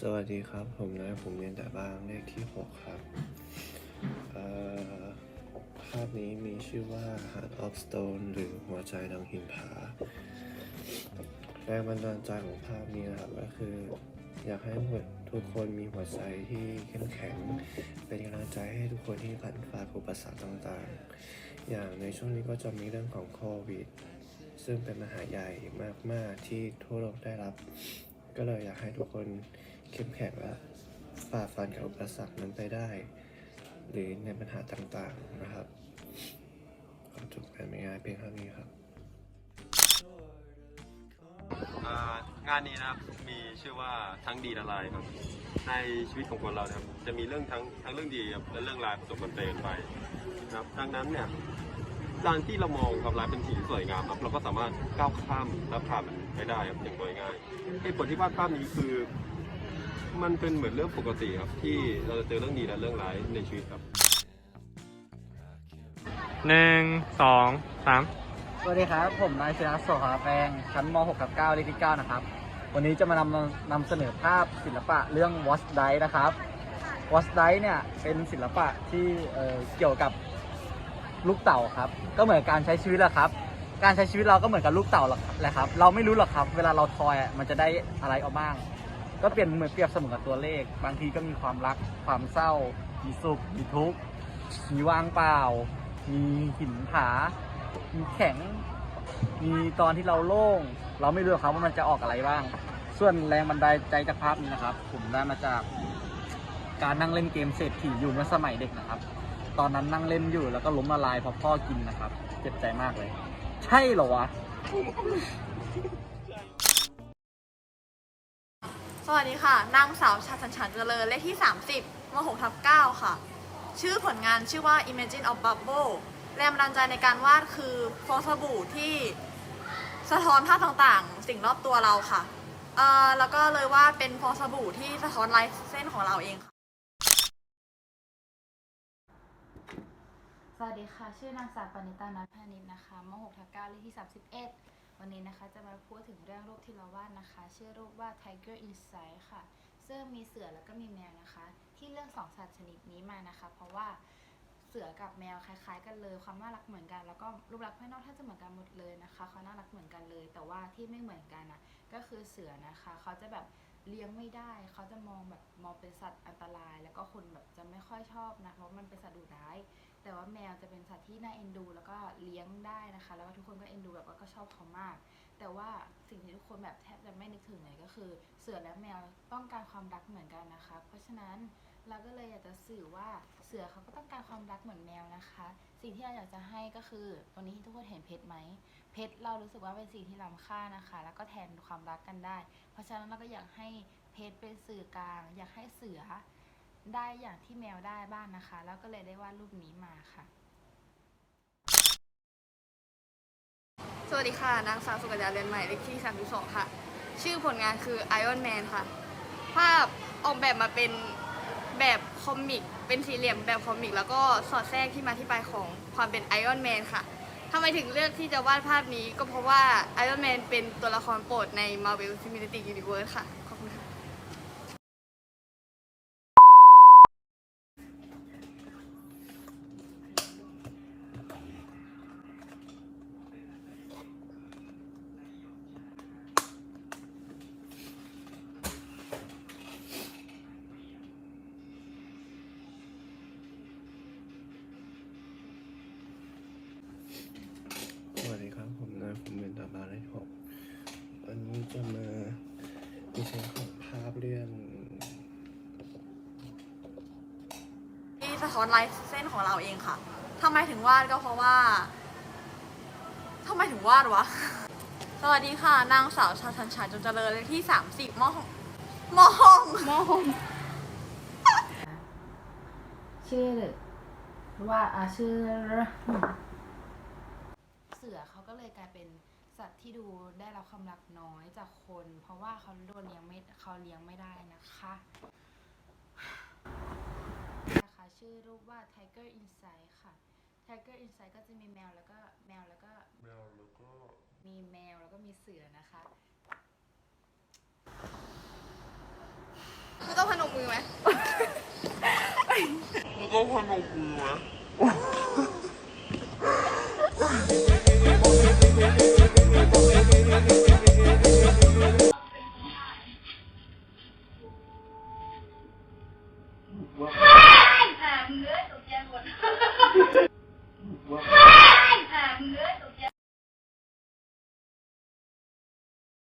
สวัสดีครับ ผมนายผมเรียนแต่บ้างเลขที่ 6 ครับเอ่อภาพนี้มีชื่อว่า Heart of Stone หรือหัวใจดังหินผาแรงบันดาลใจของภาพนี้นะครับก็คือ อยากให้ทุกคนมีหัวใจที่เข้มแข็ง เป็นกำลังใจให้ทุกคนที่ผ่านฝ่าอุปสรรคต่างๆ อย่างในช่วงนี้ก็จะมีเรื่องของโควิด ซึ่งเป็นมหาใหญ่มากๆที่ทั่วโลกได้รับ ก็เลยอยากให้ทุกคนเข้มแข็งและฝ่าฟันกับอุปสรรคนั้นไปได้ หรือในปัญหาต่างๆนะครับขอจบกันง่ายๆเพียงเท่านี้ งานนี้นะครับมีชื่อว่าทั้งดีและร้ายครับ ในชีวิตของคนเรานะครับจะมีเรื่องทั้งทั้งเรื่องดีครับและเรื่องร้ายผสมกันไปไปนะครับ ดังนั้นเนี่ยการที่เรามองกับร้ายเป็นสิ่งที่สวยงามครับเราก็สามารถก้าวข้ามและผ่านมันไปได้ครับอย่างโดยง่ายเหตุผลที่วาดภาพนี้คือ มันเป็นเหมือนเรื่องปกติครับที่เราจะเจอเรื่องดีและเรื่องร้ายในชีวิตครับหนึ่งสองสามสวัสดีครับ ผมนายชนะโสหาแปลงชั้นม .6 กับ9เลขที่9นะครับ วันนี้จะมานำนำเสนอภาพศิลปะเรื่อง Watch Die นะครับ Watch Die เนี่ยเป็นศิลปะที่เอ่อเกี่ยวกับลูกเต่าครับ ก็เหมือนการใช้ชีวิตแหละครับ การใช้ชีวิตเราก็เหมือนกับลูกเต่าแหละครับ เราไม่รู้หรอกครับ เวลาเราทอยมันจะได้อะไรเอาบ้าง ก็เปลี่ยนเหมือนเปรียบเสมือนกับตัวเลข บางทีก็มีความรัก ความเศร้า มีสุข มีทุกข์ มีว่างเปล่า มีหินผา มีแข็ง มีตอนที่เราโล่ง เราไม่รู้ครับว่ามันจะออกอะไรบ้าง ส่วนแรงบันดาลใจจากภาพนี้นะครับ ผมได้มาจากการนั่งเล่นเกมเศรษฐีอยู่เมื่อสมัยเด็กนะครับ ตอนนั้นนั่งเล่นอยู่แล้วก็ล้มละลายเพราะพ่อกินนะครับ เจ็บใจมากเลย ใช่เหรอวะ สวัสดีค่ะ นางสาวชาชันฉันเจริญเลขที่ 30ม6ทับ9ค่ะ ชื่อผลงานชื่อว่า Imagine of Bubble แรงบันดาลใจในการวาดคือฟองสบู่ที่ สะท้อนภาพต่างๆ สิ่งรอบตัวเราค่ะเอ่อแล้วก็เลยว่าเป็นฟอสบู่ที่สะท้อนลายเส้นของเราเองค่ะ สวัสดีค่ะ ชื่อนางสาวปณิตานัทพานิชนะคะม6ทับ9เลขที่ 31 วันนี้นะคะจะมาพูดถึงเรื่องรูปที่เราวาดนะคะ ชื่อรูปว่า Tiger Inside ค่ะ ซึ่งมีเสือแล้วก็มีแมวนะคะ ที่เลือกสองสัตว์ชนิดนี้มานะคะ เพราะว่า เสือกับแมวคล้าย ๆ กันเลย ความน่ารักเหมือนกัน แล้วก็รูปลักษณ์ภายนอกแทบจะเหมือนกันหมดเลยนะคะเขาน่ารักเหมือนกันเลย แต่ว่าที่ไม่เหมือนกันนะก็คือเสือนะคะเขาจะแบบเลี้ยงไม่ได้ เขาจะมองแบบมองเป็นสัตว์อันตราย แล้วก็คนแบบจะไม่ค่อยชอบนะเพราะมันเป็นสัตว์ดุร้าย แต่ว่าแมวจะเป็นสัตว์ที่น่าเอ็นดู แล้วก็เลี้ยงได้นะคะ แล้วก็ทุกคนก็เอ็นดูแบบว่าก็ชอบเขามาก แต่ว่าสิ่งที่ทุกคนแบบแทบจะไม่นึกถึงเลยก็คือ เสือและแมวต้องการความรักเหมือนกันนะคะ เพราะฉะนั้น เราก็เลยอยากจะสื่อว่าเสือเขาก็ต้องการความรักเหมือนแมวนะคะ สิ่งที่เราอยากจะให้ก็คือตรงนี้ที่ทุกคนเห็นเพชรไหม เพชรเรารู้สึกว่าเป็นสิ่งที่ล้ำค่านะคะ แล้วก็แทนความรักกันได้ เพราะฉะนั้นเราก็อยากให้เพชรเป็นสื่อกลาง อยากให้เสือได้อย่างที่แมวได้บ้างนะคะ แล้วก็เลยได้วาดรูปนี้มาค่ะ สวัสดีค่ะ นางสาวสุกัญญาเรียนใหม่เลขที่32ค่ะ ชื่อผลงานคือ Iron Man ค่ะ ภาพออกแบบมาเป็น แบบคอมิก เป็นสี่เหลี่ยมแบบคอมิก แล้วก็สอดแทรกที่มาที่ไปของความเป็นไอออนแมนค่ะทำไมถึงเลือกที่จะวาดภาพนี้ก็เพราะว่าไอออนแมนเป็นตัวละครโปรดใน Marvel Cinematic Universe ค่ะ สวัสดีครับ ผมนายผมเรียนแต่บ้างเลขที่ 6 วันนี้ จะมาดีเทลของภาพเรื่องที่สะท้อนลายเส้นของเราเองค่ะทำไมถึงวาดก็เพราะว่าทำไมถึงวาดวะ สวัสดีค่ะ นางสาวชาชันชายจนเจริญเลขที่30มห้องมห้องมห้องชื่อว่าอาชื่อ เสือเขาก็เลยกลายเป็น สัตว์ที่ดูได้รับความรักน้อยจากคน เพราะว่าเขาโดนเลี้ยงไม่เขาเลี้ยงไม่ได้นะคะชื่อรูปว่า Tiger Inside ค่ะ Tiger Inside ก็จะมีแมวแล้วก็แมวแล้วก็แมวแล้วก็มีแมวแล้วก็มีเสือนะคะกูต้องพนมมือไหมหา มึงเอ้ยตกใจหมดหามึงเอ้อตก